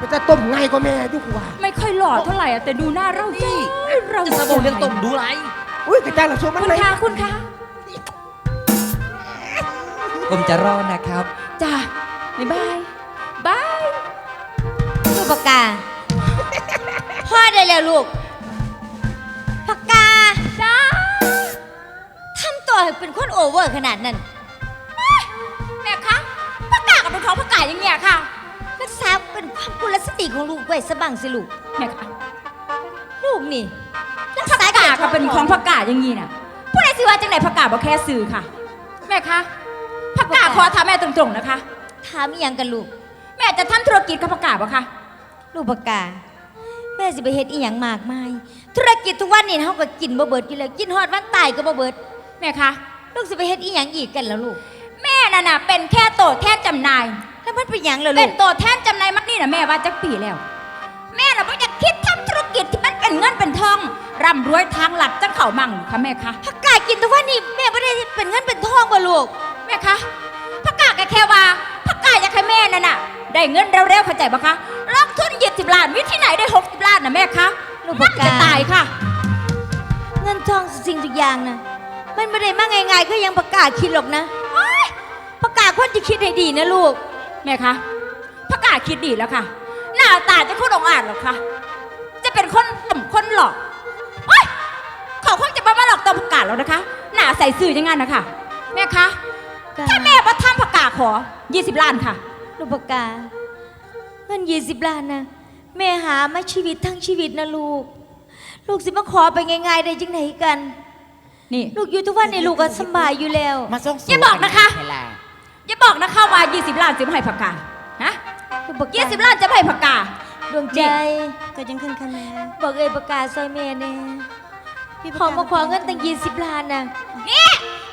มันจะต้มไงก็แม่อยุกว่าไม่ค่อยหล่อเท่าไหร่อะแต่ดูหน้าเราใจเราจะสะบอกเรื่องต้มดูไรอุ้ยกระจายละส่วนมันคุณไหนคะคุณคะผมจะรอนะครับจ้าบ๊ายบายบายลูกปากกาพ่อได้แล้วลูกปากกาจ้าทำตัวให้เป็นคนโอเวอร์ขนาดนั้น แม่คะผักกาดกับเป็นของผักกาดอย่างเงี้ยค่ะรัก ษาเป็นความกุลสติของลูกไว้สะบังสิลูก แม่คะลูกนี่รักผักษากาดกับเป็นของผักกาดอย่างงี้น่ะผู้ใดสิว่าจังไหนผักกาดบ่แค่สื่อค่ะ แม่คะผักกาดขอถามแม่ตรงๆนะคะ ถามอีหยังกันลูก แม่จะทำธุรกิจกับผักกาดบ่คะลูกปากกา แม่สิไปเฮ็ดอีหยังมากมาย ธุรกิจทุกวันนี้เฮาก็กินบ่เบิดอยู่แล้วกินฮอดวันตายก็บ่เบิด แม่คะลูกสิไปเฮ็ดอีหยังอีกกันแล้วลูก แม่น่ะน่ะเป็นแค่โตแทนจำหนาย แล้วมันเป็นหยังล่ะเป็ลูนกตัวแทนจำหนายมักนี่นะแม่ว่าจักปีแล้ว แม่น่ะบ่อยากคิดทำธุรกิจที่มันเป็นเงินเป็นทองร่ำรวยทางหลักจังเขามั่งค่ะแม่คะผักกากินทุกวันนี้แม่บ่ได้เป็นเงินเป็นทองบ่ลูกแม่คะพักกาก็แค่ว่าพักกาอยากให้แม่นั่นน่ะ ได้เงินเร็วๆเข้าใจปะคะลงทุนยี่สิบล้านวิธีไหนได้หกสิบล้านนะแม่คะลูกมัปานกกาจะตายค่ะ เงินทองสิ่งทุกอย่างนะมันไม่ได้มาง่ายๆก็ยังประกาศคิดหรอกนะประกาศคนจะคิดให้ดีนะลูก แม่คะพักกาคิดดีแล้วค่ะ หน้าตาจะคนองอาจหรอกคะจะเป็นคนต่ำคนหลอกโอ๊ยเขาคงจะมามาหลอกตัวพักกาแล้วนะคะ หน้าใส่ซื่ออยังงั้นนะคะ แม่คะกาถ้าแม่มาทำพักกาขอยี่สิบล้านค่ะ ลูกประกาศเงินยี่สิบล้านนะแม่หามาชีวิตทั้งชีวิตนะลูก ลูกสิมาขอไปง่ายๆได้จังไหนกัน นี่ ลูกอยู่ทุกวันนี้ลูกก็สำบายอยู่แล้ว มาส่งอย่าบอกนะคะ อย่าบอกนะคะว่ายี่สิบล้านจะไม่ให้พักกาฮะลูกประกายี่สิบล้านจะไม่ให้พักกา ดวงใจก็ยังขึ้นคะแนนบอกเอ้ยประกาศซอยแม่แน่ขอมาขอเงินตั้งยี่สิบล้านนะนี่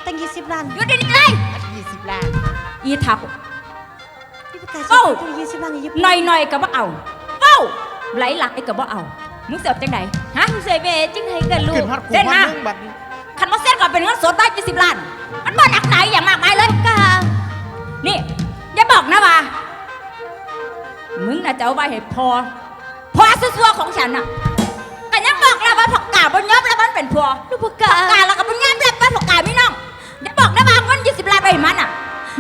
ตั้งยี่สิบล้านหยุดเดี๋ยวนี้เลยยี่สิบล้าน อีทับพี่ประกาศเอ้าตั้งยี่สิบล้านนี่ยุบหน่อยหน่อยๆก็บ่เอาเอ้าไหลหลักไอ้ก็บ่เอามึงเสียบจังไหนฮะลูกใส่แม่จังไหนกันลูขึ้กนฮอดกูเส้นฮอมาดมึงบัดนี้คันมาเส้นก่อนเป็นเงินสดได้ยี่สิบล้าน มันบ่หนักไหนอย่างมากมายเลยกา นี่ อย่าบอกนะว่ามึงน่ะจะเอาไว้ให้พอ พอซัวๆของฉันน่ะก็ยังบอกแล้วว่าผักกาบนยอบแล้วมันเป็นพอลูกประกาผักกาแล้วก็บนยอบแล้วเป็นผักกาไม่น้องอย่าบอกนะว่าเงินยี่สิบล้านไปให้มันอะ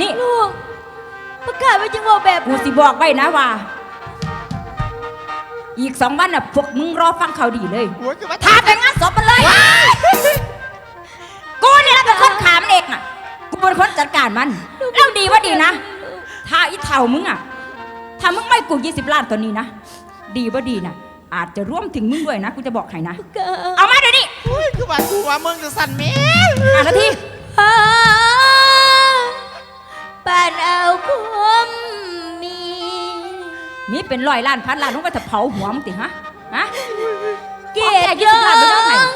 นี่ลูกประกาศไว้จังว่าแบบกูสิบอกไว้นะว่าอีกสองวันน่ะพวกมึงรอฟังข่าวดีเลยโอ้ยคือว่าถ้าเป็นงานศพมันเลย กูนี่แหละเป็นคนขามันเองอะกู เป็นคนจัดการมันแล้วดีว่าดีนะ ถ้าอีเท่ามึงอะถ้ามึงไม่กูยี่สิบล้านตัวนี้นะ ดีว่าดีนะอาจจะร่วมถึงมึงด้วยนะ กูจะบอกให้นะกาเอามาเดี๋ยวนี้โอ้ยคือว่ากูว่ามึงจะสั่นแม่อ่านนาทีอ่าปานเอาคมมี นี่เป็นร้อยล้านพันล้านมึงไปถ้าเผาหัวมึงติฮะ ฮะ เกียรติยง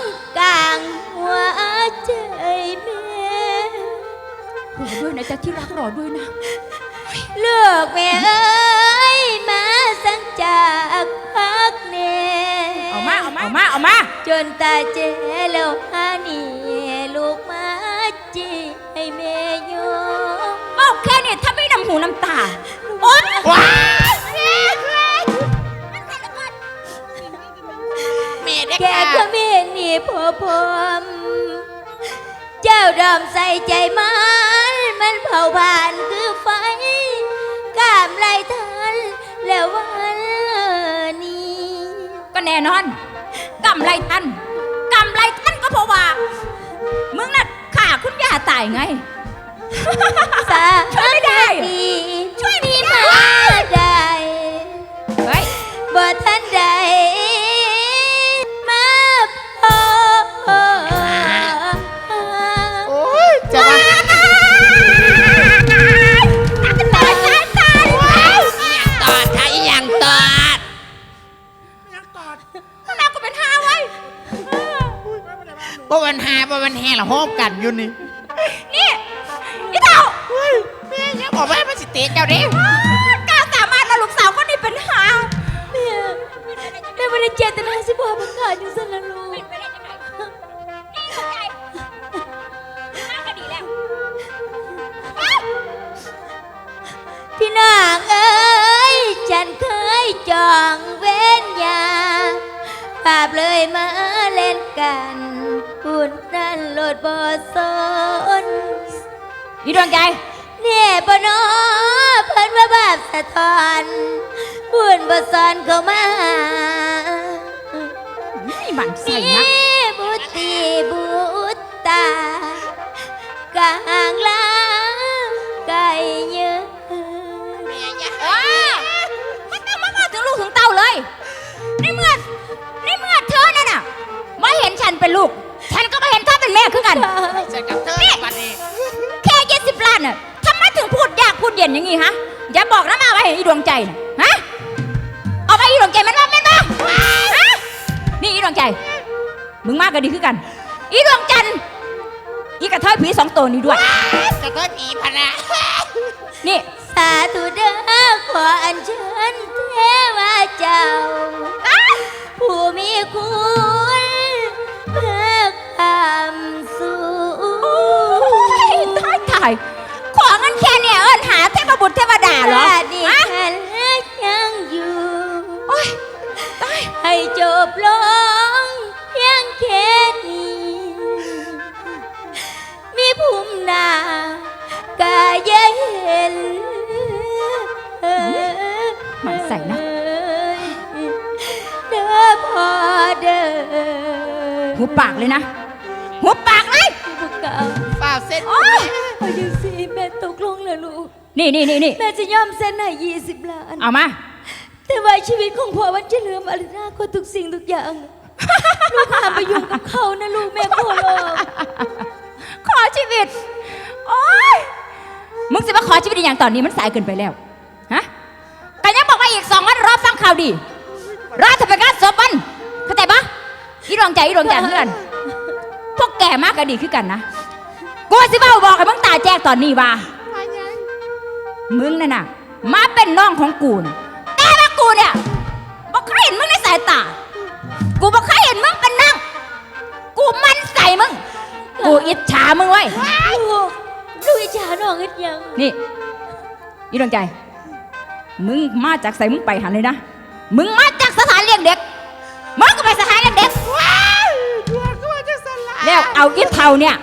รอด้วยนะจ๊ะที่รักรอด้วยนะเลือกแม่เอ้ยมาสังจากพักแน่เอามาเอามาเอามาเอามาจนตาเจแล้วหานี่ลูกมาจีให้แม่ยงโอเคเนี่ยถ้าไม่น้ำหูน้ำตาโอ๊ยว้าแม่เด็กแกก็ไม่นี่พอพอมเจ้าดอมใส่ใจมันมัน เผาผ่านคือไฟกามไรทันแล้ววันนี้ก็แน่นอนกำไรทันกำไรทันก็เพราะว่า มึงน่ะฆ่าคุณย่าตายไง สาช่วยไม่ได้ดีช่วยมีมาได้ วันหาบ่วันแห่ละโฮมกันอยู่นี่นี่อีเต่าแม่ยังบอกว่ามันสิเตะเจ้าเด้กล้าสามารถเอาลูกสาวคนนี้เป็นห้าแม่แม่ไม่ได้เจตนาสิบ่ประกาศอยู่ซั่นล่ะลูกเป็นไปได้ยังไงนี่เข้าใจมากก็ดีแล้วพี่นางเอ้ยฉันเคยจภาพเลยมาเล่นกันคุณ นั่นโหลดบอสนอีดวงใจเนี่ยปนอเพิ่นว่าบาปสะท้อนบุญบ่สอนเข้ามานี่มันใส่นี่นะบุตรีบุตตากลางลางไก่เยอะเออไม่ต้องมาว่าถึงลูกถึงเต้าเลยในเมื่อในเมื่อเธอนั่นน่ะไม่เห็นฉันเป็นลูก คือกันเจอกับเธอบัดนี้แค่ยี่สิบล้านน่ะทำไมถึงพูดยากพูดเย็นอย่างงี้ฮะ อย่าบอกนะมาว่าเห็นอีดวงใจน่ะฮะ เอาไปอีดวงใจมันว่าแม่นบ่ฮะ นี่อีดวงใจ มึงมากก็ดีคือกัน อีดวงจันทร์อีกระเทยผีสองตัวนี้ด้วยกระเทยผีพะนะนี่ สาธุเด้อขออัญเชิญเทวาเจ้า ผู้มีคุณ ตายตายขอเงินแค่เนี่ยเอิญหาเทพบุตรเทวดาเหรอชาตินี้ฮะฉันยังอยู่โอ๊ยตายให้จบลงเพียงแค่นี้ มีภูมิหนากายเห็น มันใส่นะ เด้อพอเด้อหัวปากเลยนะหัวปากเลย ผู้เก่า ฝ่าเส้น โอ๊ย เอาจังสิแม่ตกลงแล้วลูก นี่นี่นี่นี่แม่จะยอมเซ็นให้ยี่สิบล้าน เอามา แต่ว่าชีวิตของพ่อมันจะเหลือมาหน้าคนทุกสิ่งทุกอย่าง ลูกห้ามไปยุ่งกับเขานะลูกแม่ขอร้องขอชีวิต โอ๊ย มึงสิมาขอชีวิตอีกอย่างตอนนี้มันสายเกินไปแล้ว ฮะแต่ยังบอกว่าอีกสองวันรอฟังข่าวดี รอทำเป็นการศพมันเข้าใจปะอีดวงใจอีดวงใจเพื่อน พวกแกมากก็ดีขึ้นกันนะ กูสิเบ้าบอกให้มึงตาแจ้งตอนนี้ว่ามึงน่ะน่ะมาเป็นน้องของกูนะแต่ว่ากูเนี่ยบอกเคยเห็นมึงในสายตา กูบอกเคยเห็นมึงเป็นน้องกูมันใส่มึง กูอิจฉามึงไว้ยลูกลูกอิจฉาน้องเฮ็ดหยัง นี่อีดวงใจ มึงมาจากใส่มึงไปหันเลยนะ มึงมาจากสถานเลี้ยงเด็ก มึงก็ไปสถานเลี้ยงเด็กแล้วเอาอิฐเท่าเนี่ย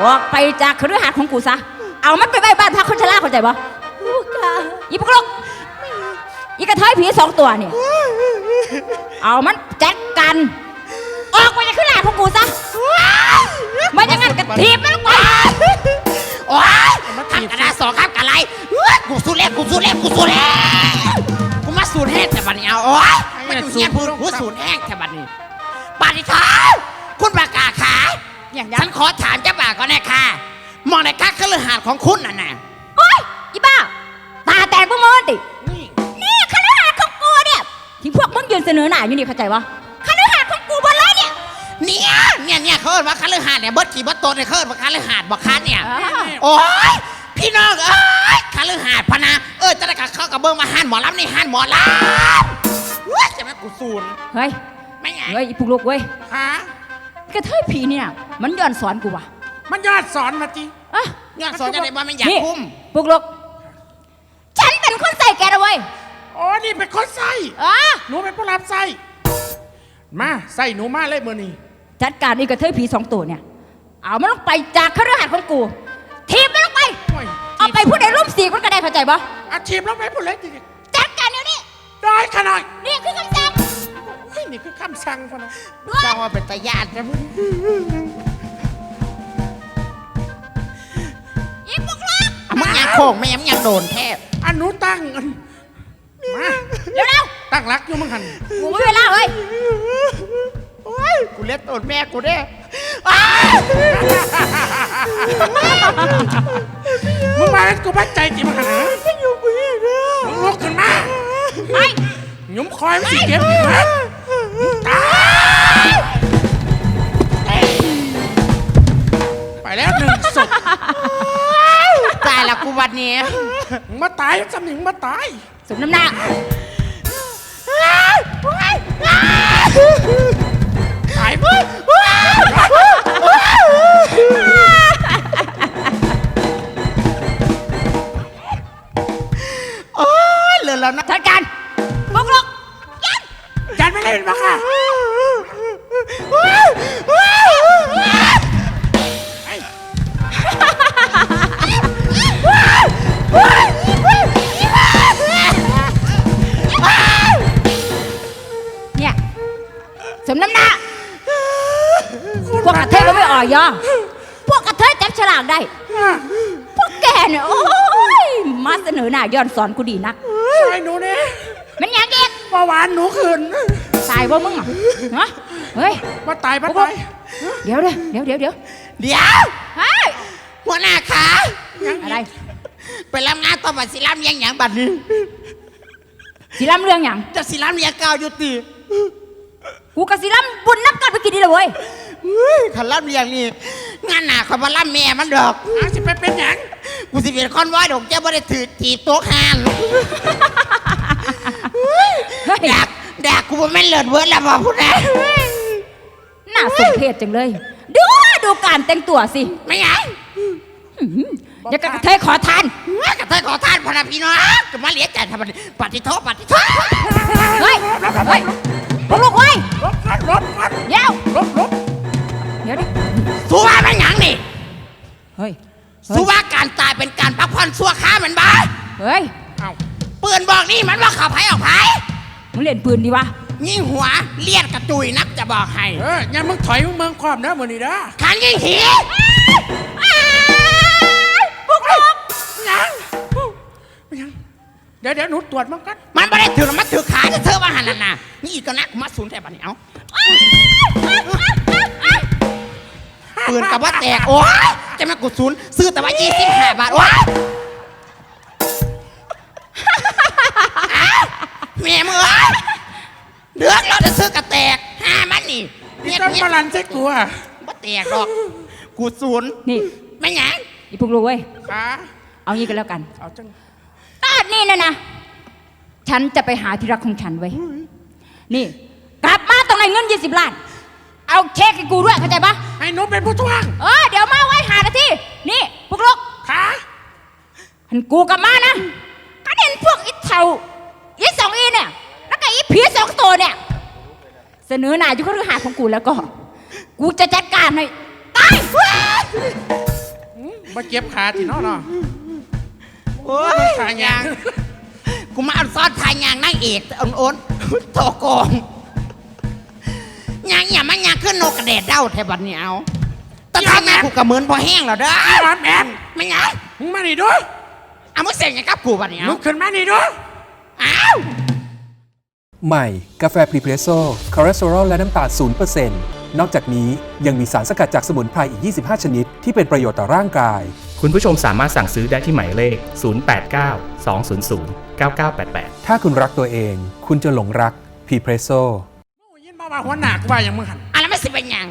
ออกไปจากคฤหาสน์ของกูซะ เอามันไปไว้บ้านพักคนชราเข้าใจปะลูกกาอีพวกลูกอีกระเทยผีสองตัวเนี่ย เอามันจัดการออกไปจากคฤหาสน์ของกูซะไม่อย่างนั้นกระถีบมันลงไปโอ๊ยทำกันนะสองครับกันไรเฮ้ยกูสู้เล็บกูสู้เล็บกูสู้เล็บกูมาสูดแห้งแต่บัดนี้เอาโอ๊ยมาอยู่เฮียพูดกูสูดแห้งแต่บัดนี้บัดนี้ท้าคุณประกาศขา อย่างฉันขอถามเจ้าบ่าวก่อนนะค่ะมองในคักคฤหาสน์ของคุณน่ะนะโอ๊ยอีบ้า ตาแตกพวกมึงตินี่นี่คฤหาสน์ของกูเนี่ย ที่พวกมึงยืนเสนอหน้าอยู่นี่เข้าใจปะคฤหาสน์ของกูบนเลยเนี่ย เนี่ยเนี่ยเนี่ยเขาเอิ้นว่าคฤหาสน์เนี่ยเบิดกี่เบิดโตเนี่ยเขาเอิ้นว่าคฤหาสน์บอกคันเนี่ย อ่า โอ้ยพี่น้องเอ้ยคฤหาสน์พะนะเออจะได้กับเข้ากับเบิ้งมาหันหมอลำนี่หันหมอลำเว้ยจะไม่กูสูนเฮ้ย ไม่ไงเฮ้ยอีพวกลูกเว้ยฮะกระเทยผีเนี่ย มันย้อนสอนกูว่ะมันยอดสอนมาจีอะยอดสอนจะได้บ่มันอยากนี่คุ้มพวกลูกฉันเป็นคนใส่แกนะเว้ยอ๋อ นี่เป็นคนใส่อะหนูเป็นผู้รับใส่มาใส่หนูมาเลยมือนี่จัดการอีกระเทยผีสองตัวเนี่ย เอามันลงไปจากคฤหาสน์ของกูทีบมันลงไป โอ้ยเอาไปพูดในร่มสีมันก็ได้เข้าใจปะอาชีพแล้วไปผู้เล็กจริงจัดการเดี๋ยวนี้ๆได้ขนาดนี่คือคำสั่ง เฮ้ยนี่คือคำสั่งพะนะเจ้าว่าเป็นตาญาตินะมึง โค้งไม่ยังอยากโดนแทบอันหนูตั้งอันมาเร็วเร็วตั้งรักอยู่มึงหันๆกูไม่มีเวลาเฮ้ยโอ้ยกูเล็ดโดนแม่กูเด้มึงมาแล้วกูบัดใจกี่มึงหันฮะมึงลุกขึ้นมาไปหยุมคอยมันสิเก็บอีกฮะมึงตายไปแล้วหนึ่งศพตายแล้ว กูวันนี้มึงมาตายจำหนิมึงมาตาย สมน้ำหน้า หน้าย้อนสอนกูดีนักไอ้หนูเนี่ยมันยังอีกเมื่อวานหนูคืนตายว่ามึงอะฮะเฮ้ย มาตายมาตายเดี๋ยวเดี๋ยวเดี๋ยวเดี๋ยวเดี๋ยวเดี๋ยวเฮ้ยหัวหน้าขาอะไรไปรำงานต่อมาสิรำยังหยังบัดนี้สิล้ำเรื่องอย่างเจะสิรำยังเก่าอยู่ตีกูกับสิล้ำบุญนับกันไปกี่ดีเลยเว้ย ขันรำยังนี่งานหนาเขามาล่ำแม่มันดอกอาสิไปเป็นหยังกูสิเป็นคอนวอยดอกเจ้าบ่ได้ถือถีบโต๊ะหานเฮ้ยดักดักกูบ่แม่นเลิศเวิร์ดแล้วบ่พูดนะน่าสมเพชจังเลย ดูดูการแต่งตัวสิไม่หยังอย่ากกระเทยขอทานกระเทยขอทานพอนะพี่น้องก็มาเลี้ยงใจทำมันปฏิโทษปฏิโทษเฮ้ยเฮ้ยพวกลูกเว้ยรถกันรถกันเดี๋ยวรถรถ เดี๋ยวดิสู้ว่ามันหยังนี่เฮ้ยสู้ว่าการตายเป็นการพักผ่อนชั่วข้ามมันบ้าเฮ้ยเอ้าปืนบอกนี่มันว่าขับไผออกไผมึงเล่นปืนดีวะยิงหัวเลียดกระจุยนักจะบอกให้เอออย่ามึงถอยมึงเมืองความนะมือนี้นะขันยิงหีพวกลูกยังไม่ยังเดี๋ยวเดี๋ยวหนูตรวจมั้งกันมันไม่ได้ถือมันถือขาจะเธอว่าหันน่ะนะนี่อีกก็นักกูมาสูนแต่บัดนี้เอา ปืนกับว่าแตก โอ้ยจะมากูศูนย์ซื้อแต่ว่ายี่สิบห้าบาท โอ้ยอ้าวแม่มึงเอ้ยเดือดเราจะซื้อกระแตกห้ามันนี่พี่เงียบต้องเงียมาบลันใส่กูอะว่าแตกหรอกกูศูนย์นี่ไม่หยังอีพวกลูกเว้ยขาเอางี้กันแล้วกันเอาจังตอนนี้นะนะ ฉันจะไปหาที่รักของฉันไว้ยนี่ กลับมาต้องได้เงินยี่สิบล้าน เอาเช็คให้กูด้วยเข้าใจปะให้หนูเป็นผู้ทวงเออเดี๋ยวมาไว้หานาทีนี่พวกลูกขาหันกูกลับมานะก็เห็นพวกอีเท่าอีสองอีเนี่ยแล้วก็อีผีสองตัวเนี่ย เสนอหน้าอยู่ก็คือหาของกูแล้วก็ กูจะจัดการให้ตายมาเก็บขาที่เนอเนาะโอ้ยทางยาง กูมาเอาซอดทางยางนั่งเอกโอนโอนโตโกง ยางอย่ามันยางขึ้นนกกระเดดเด้าแทบัดนี้เอาแต่ทางยางกูกระเหมือนพอแห้งแล้วเด้อไอ้หวานแมนไม่หยังมึงมานี่ดูเอามึงเสียงยังกับกูบัดนี้ลุเอากขึ้นมานี่ดูอ้าวใหม่ กาแฟพรีเพรสโซ่คอเลสเตอรอลและน้ำตาล0%นนอกจากนี้ยังมีสารสกัดจากสมุนไพรอีก 25 ชนิด ที่เป็นประโยชน์ต่อร่างกาย คุณผู้ชมสามารถสั่งซื้อได้ที่หมายเลข 089 200 9988 ถ้าคุณรักตัวเอง คุณจะหลงรักพรีเพรสโซ่ยิน มาว่าหัวหน้ากูว่าอย่างมึงหันอะไรไม่สิเป็นหยัง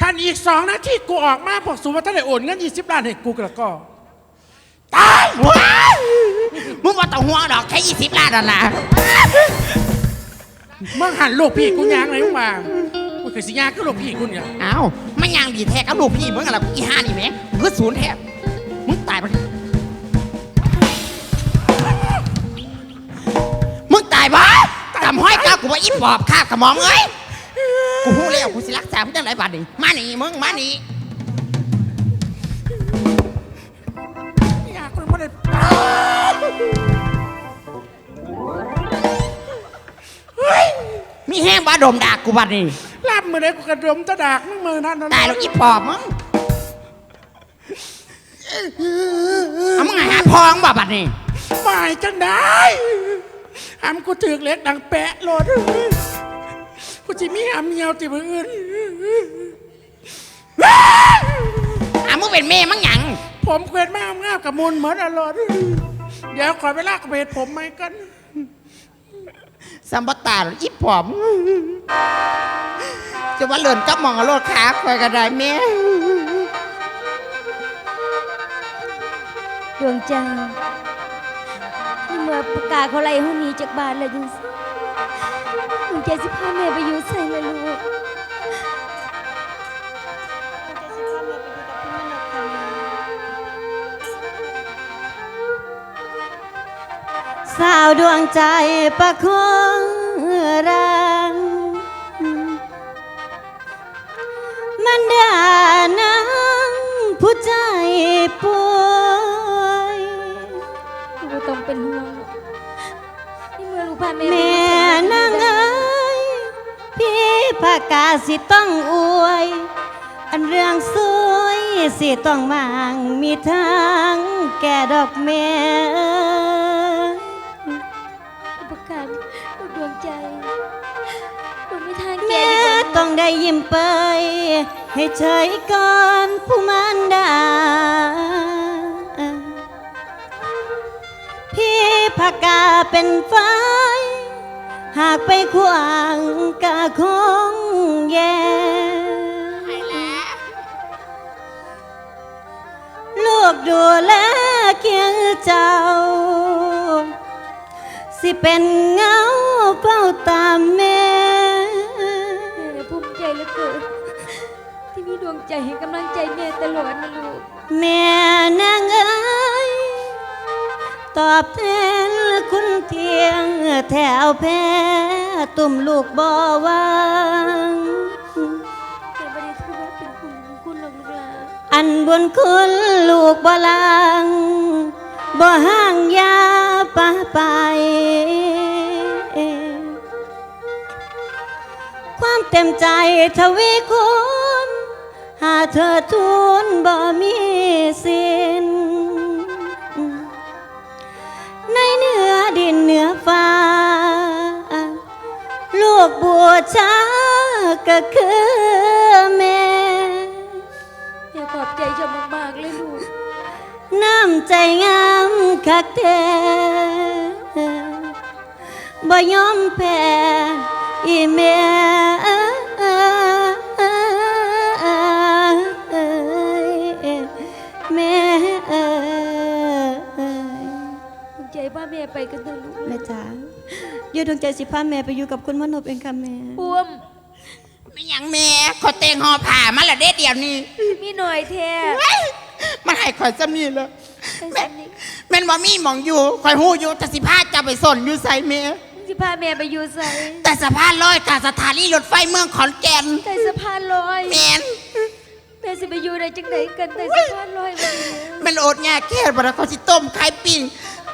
คันอีกสองนาทีกูออกมาพวกสูวัฒนได้โอนเงินยี่สิบล้านให้กูแล้วก็ตายว้ายมึงว่าต้องห่วงดอกแค่ยี่สิบล้านนั่นนะมึงหันลูกพี่กูยางเลยมึงมากูคือสิยางก็ลูกพี่กูเนี่ยอ้าวมันยางดีแท้กับลูกพี่มึงอะไรอีห้านี่แหม่มึงคือศูนย์แท้มึงตายไปมึงตายปะตำห้อยก้าวกูว่าอีปอบคาบกระหมองเอ้ย กูพูดแล้วกูสิรักษาพี่จังไรบาดนี้มานี่มึงมานี่ยางกูไม่ได้มีแห้งบาดมดากกูบาดนี้ลาบมือไหนกูกระดมตะดากมึงมือนั่นนั่นตายแล้วอีปอบมึงเอามึงหาพองบ่บาดนี้หมายจังได้หามกูถือกเหล็กดังแปะโลด กูจิมีหามเหี่ยวติมืออื่นอะมึงเป็นแม่มึงหยังผมเกวียนแม่งามกับมูลเหมือนอร่อยเดี๋ยวขอเวลากับเหตุผมไหมกันสัมปตาหรืออีปอบจะว่าเลินกับหมองอรถขาคอยกระไดแม่ดวงใจเมื่อประกาศเขาไล่ห้องนี้จากบ้านแล้วยังสิ หนูแกสิพาแม่ไปอยู่ใส่ละลูกสาวดวงใจประคองรังมันด่านังผู้ใจป่วยต้องเป็นห่วงที่เมื่อลูกพ่อแม่ากาสิต้องอวย อันเรื่องสวยสิต้องมางมีทางแก่ดอกแม่อุปการลูกดวงใจบ่มีทางแก้แม่ต้องได้ยิ้มไปให้เฉยก่อนผู้มันดาพี่พากาเป็นไฟหากไปขวางกะคง แย่ลูกดูแลเคียงเจ้า สิเป็นเงาเฝ้าตามแม่แม่ภูมิใจเหลือเกินที่มีดวงใจให้กำลังใจแม่ตลอดนะลูก แม่นางเอ้ย ตอบแทนคุณเทียงแถวแพ้ตุ่มลูกบ่วางแต่บ่ได้ถือว่าเป็นคุณของคุณหรอกลูกหลานอันบุญคุณลูกบ่ลังบ่ห่างยาปะไป ความเต็มใจทวีคุณ หาเธอทุนบ่มีสิ้น ดินเหนือฟ้า ลูกบัวช้าก็คือแม่แม่ขอบใจเจ้ามากๆเลยลูก น้ำใจงามคักแท้บ่ยอมแพ้อีแม่ พาแม่ไปกันเถอะลูกแม่จ๋าเดี๋ยวดวงใจสิพาแม่ไปอยู่กับคุณมโนบเองค่ะแม่ปวมไม่หยังแม่ขอยเตงหอผ่ามาและเด็ดเดียวนี้มีหน่อยแท้มันให้ข่อยจำนี่เลยไอ้สันนี่แม่นบ่มีหมองอยู่ข่อยหู้อยู่แต่สิพาจะไปสนอยู่ใส่แม่มึงสิพาแม่ไปอยู่ไสแต่สะพานลอยกับสถานีรถไฟเมืองขอนแก่นใต้สะพานลอยแม่นแม่สิไปอยู่ได้จังไดกันใต้สะพานลอยบ่เนี่ยมันโอดแง่แค่บ่ได้เขาสิต้มขายปิ้ง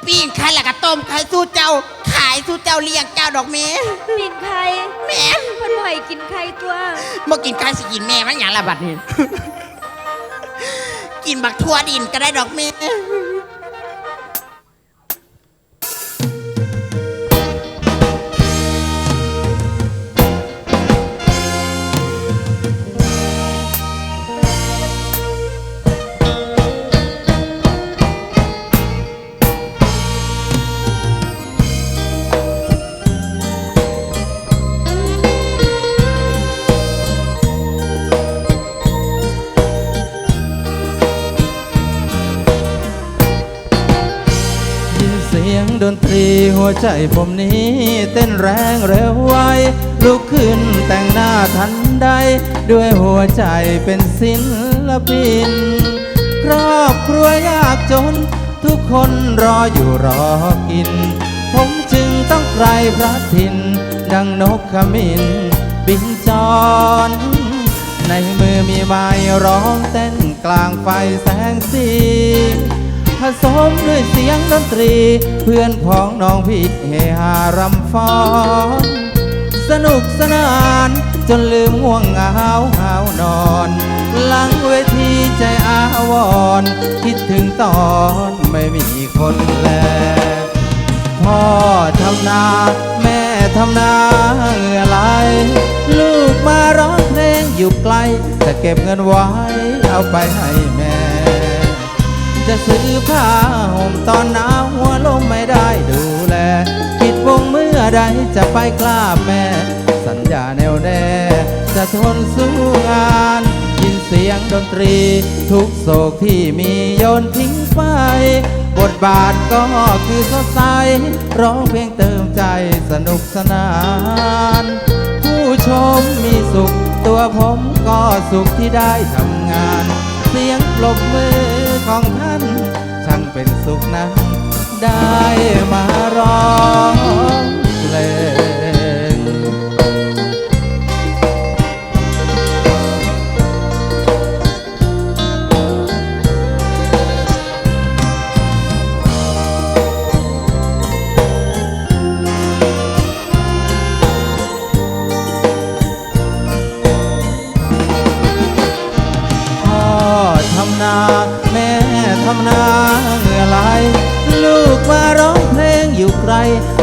ปิ้งขายแล้วก็ต้มขายสู้เจ้า ขายสู้เจ้าเลี้ยงเจ้าดอกแม่ปิ่นไข่แม่นเพิ่นบ่ให้กินไข่ตัวบ่กินขายสิกินแม่มันหยังละบัดนี้ กินบักทั่วดินก็ได้ดอกแม่ วใจผมนี้เต้นแรงเร็วไวลุกขึ้นแต่งหน้าทันใด ด้วยหัวใจเป็นศิลปิน ครอบครัวยากจน ทุกคนรออยู่รอกิน ผมจึงต้องไกลพระถิ่นดังนกขมินบินจร ในมือมีไม้ร้องเต้นกลางไฟแสงสี ผสมด้วยเสียงดนตรี เพื่อนพ้องน้องพี่เฮฮารำฟ้อนสนุกสนานจนลืมง่วงเหงาหาวนอน หลังเวทีใจอาวรณ์คิดถึงตอนไม่มีคนแล พ่อทำนา แม่ทำนาเหงื่อไหลลูกมาร้องเพลงอยู่ไกลแต่เก็บเงินไว้เอาไปให้ จะซื้อผ้าห่มตอนหนาวหัวลมไม่ได้ดูแลปิดวงเมื่อใดจะไปกล้าแม่ สัญญาแน่วแน่จะทนสู้งาน ยินเสียงดนตรี ทุกโศกที่มีโยนทิ้งไป บทบาทก็คือสดใสร้องเพลงเติมใจสนุกสนาน ผู้ชมมีสุข ตัวผมก็สุขที่ได้ทำงาน เสียงปรบมือ ของท่าน ช่างเป็นสุขนะ ได้มาร้อง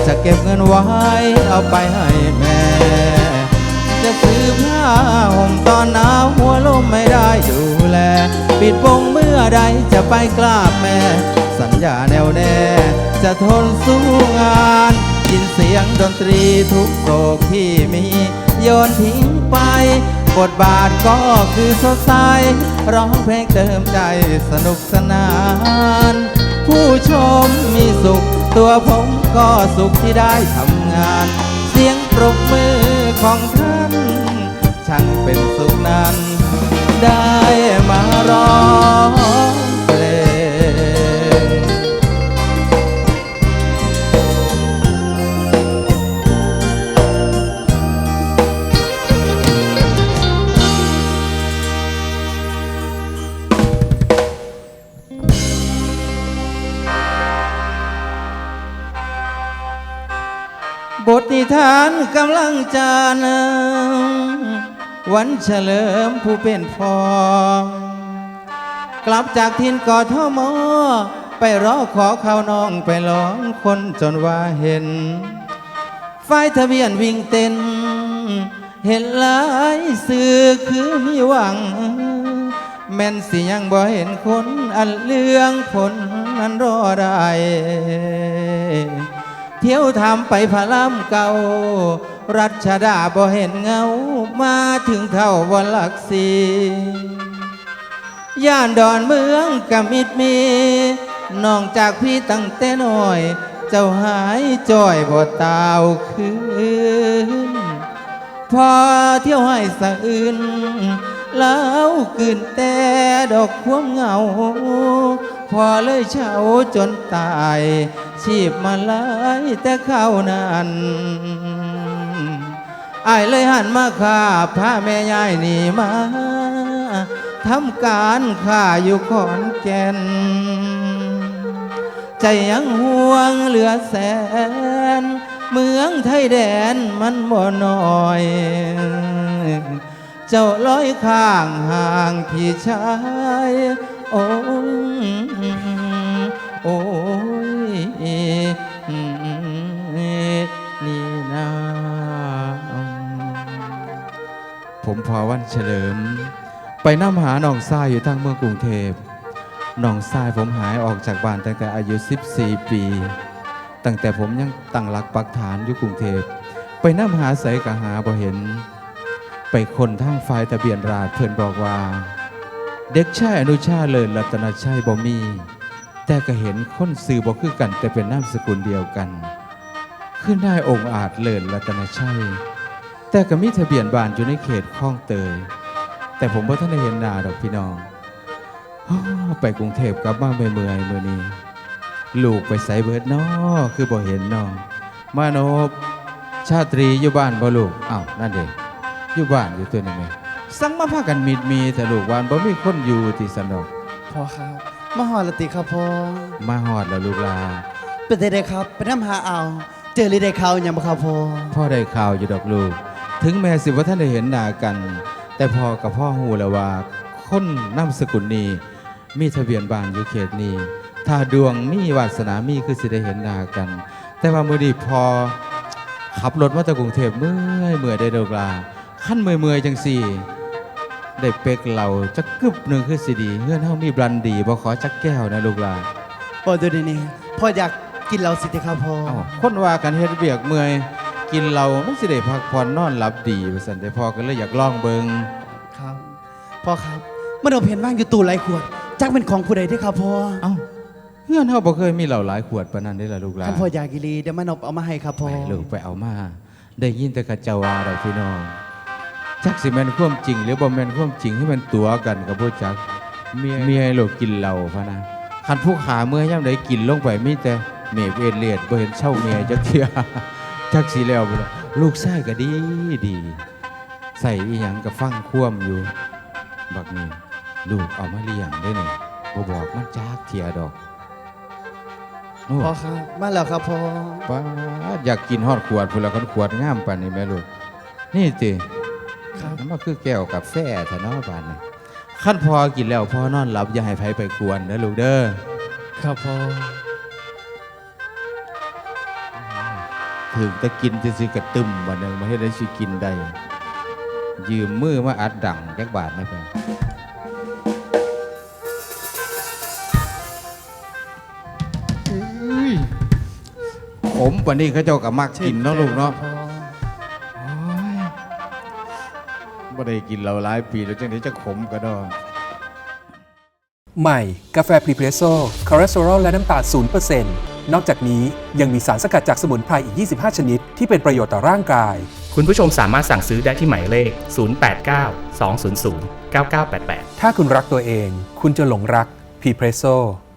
จะเก็บเงินไว้เอาไปให้แม่ จะซื้อผ้าห่มตอนหนาวหัวลมไม่ได้ดูแล ปิดวงเมื่อใดจะไปกราบแม่ สัญญาแน่วแน่ จะทนสู้งานยินเสียงดนตรีทุกโศกที่มีโยนทิ้งไปบทบาทก็คือสดใสร้องเพลงเติมใจสนุกสนาน ผู้ชมมีสุข ตัวผมก็สุขที่ได้ทำงาน เสียงปรบมือของท่าน ช่างเป็นสุขนั้น ได้มารอ บทนิทานกำลังจานวันเฉลิมผู้เป็นพ่อกลับจากทินกอทมอไปรอขอข้าวน้องไปร้องคนจนว่าเห็นไฟทะเบียนวิ่งเต้น เห็นหลายสื่อคือมีหวัง แม่นสิยังบ่เห็นคนอันเรื่องผลนั้นรอได้ ที่ยวทำไปพระลำเก่า รัชดาบ่เห็นเงา มาถึงเท่าวันหลักสีย่านดอนเมืองกมิดมี น้องจากพี่ตั้งแต่น้อย เจ้าหายจ้อยบ่ตาวคืน พอเที่ยวให้สะอื่น แล้วกืนแต่ดอกควมเหงา พอเลยเช้าจนตาย ชีพมาหลายแต่เข้านั้นอายเลยหันมาข่าพาแม่ยายหนีมาทำการข่าอยู่ขอนแก่น ใจยังห่วงเหลือแสน เมืองไทยแดนมันบ่น้อย เจ้าลอยข้างห่างพี่ชายโอ้ยโอ้ยนี่นาผมพอวันเฉลิม ไปน้ำหาหนองทรายอยู่ทางเมืองกรุงเทพหนองทรายผมหายออกจากบ้านตั้งแต่อายุ 14 ปี ตั้งแต่ผมยังตั้งหลักปักฐานอยู่กรุงเทพไปน้ำหาใสกะหาบ่เห็น ไปคนทางไฟทะเบียนราษเพื่อนบอกว่า เด็กชายอนุชาเลิศรัตนชัยบ่มี แต่ก็เห็นคนสื่อบ่คือกันแต่เป็นนามสกุลเดียวกันคือนายองค์อาจเลิศรัตนชัย แต่ก็มีทะเบียนบ้านอยู่ในเขตคลองเตย แต่ผมบ่าท่านได้เห็นหน้าดอกพี่น้องไปกรุงเทพกลับบ้านเมื่อยๆมื่อนี้ ลูกไปใส่เบิดนอคือบ่เห็นน้อมานพชาตรีอยู่บ้านบ่ลูกอ้าวนั่นเด็ก อยู่บ้านอยู่ตัวนี้ไหมสั่งมาพากันมีดมีแต่ลูกวานบ่มีคนอยู่ที่สนอกพ่อครับมาหอดละติครับพ่อมาหอดแล้วลูกลาเป็นไดครับไปน้ำหาเอาเจอรีได้ข่าวอย่างบ่ครับพ่อพ่อได้ข่าวอยู่ดอกลูก ถึงแม้สิว่าท่านได้เห็นหน้ากัน แต่พ่อกับพ่อหูแล้วว่า คนนามสกุลนี้มีทะเบียนบ้านอยู่เขตนี้ ถ้าดวงมีวาสนามีคือสิได้เห็นหน้ากัน แต่ว่ามือดีพอขับรถมาจากกรุงเทพเมื่อยเมื่อยได้ดอกลา ขั้นเมื่อยเมื่อยจังสี่ ได้เป็กเราจะกึบหนึ่งคือสิดีเงื่อนเฮามีบรันดีบ่ขอจักแก้วนะลูกลาพ่อดูนี่นี่พ่ออยากกินเหล้าสิติครับพ่อเอ้าคนว่ากันเฮ็ดเบียกเมื่อย กินเรามันสิได้พักผ่อนนอนหลับดีว่าซั่นแต่พ่อก็เลยอยากลองเบิงครับพ่อครับมันเอาเพนว่างอยู่ตู้ไรขวดจักเป็นของผู้ใดที่ครับพ่อเอ้าเงื่อนเฮาบ่เคยมีเหล้าหลายขวดปานนั้นได้ล่ะลูกหลานท่านพ่ออยากกิรีเดี๋ยวมันเอาเอามาให้ครับพ่อไปลูกไปเอามา ได้ยินแต่กระเจาวาดอกพี่น้อง จักสิแม่นความจริง หรือบ่แม่นความจริงให้มันตัวกันกับบ่จักเมียเมียให้ลูกกินเหล้าพะนะคันผู้ขาเมื่อยามใดกินลงไปมีแต่เมฟเอดเลียดบ่เห็นเช่าเมียจักเที่ยจักสิแล้วบ่ล่ะลูกชายก็ดีดี ใส่อีหยังก็ฟังคว่ำอยู่ บักนี่ลูกเอามาเลี้ยงได้นี่บ่บอกมันจักเที่ยดอกโอ้พ่อครับ มาแล้วครับพ่อป้าดอยากกินฮอดขวดพุ่นละคนขวดงามปานนี้แม่ลูกนี่ติ ครับนั่นมาคือแก้วกาแฟแท้เนาะปานนี้ขั้นพอกินแล้วพอนอนหลับอย่าให้ไผไปกวนนะลูกเด้อครับพ่อพถือแต่กินจะซื้อกระตึมวันนึงมาให้ได้สิกินได้ ยืมมือมาอัดดังแก๊กบาทนะเพื่อนอุ้ยขมปานนี้เขาเจ้ากับมักกินเนาะลูกเนาะ บ่ได้กินเราหลายปีแล้วจังนี้จะขมก็ดอใหม่ กาแฟพรีเพรสโซ่คอเลสเตอรอลและน้ำตาล0%นอกจากนี้ยังมีสารสกัดจากสมุนไพรอีก 25 ชนิด ที่เป็นประโยชน์ต่อร่างกาย คุณผู้ชมสามารถสั่งซื้อได้ที่หมายเลข 089 200 9988 ถ้าคุณรักตัวเอง คุณจะหลงรักพรีเพรสโซ่